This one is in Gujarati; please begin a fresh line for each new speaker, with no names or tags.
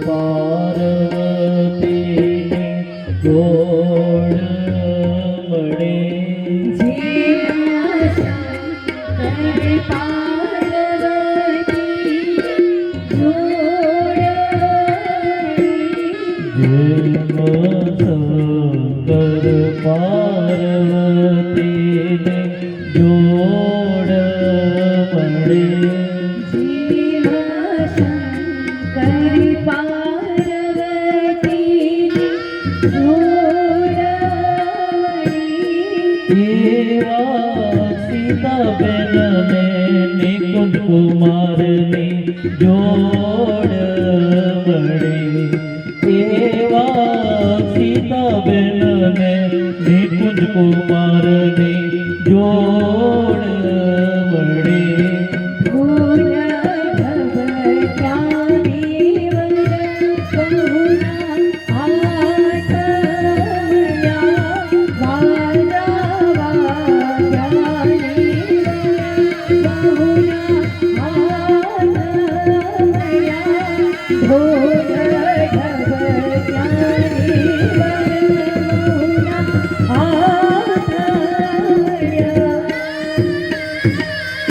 પાર્વતીને જોડ મળે પાર્વતીને જોડ કુમારની જોડ મળે એવા સીતાબેનને નિકુંજ કુમારની જોડ
हो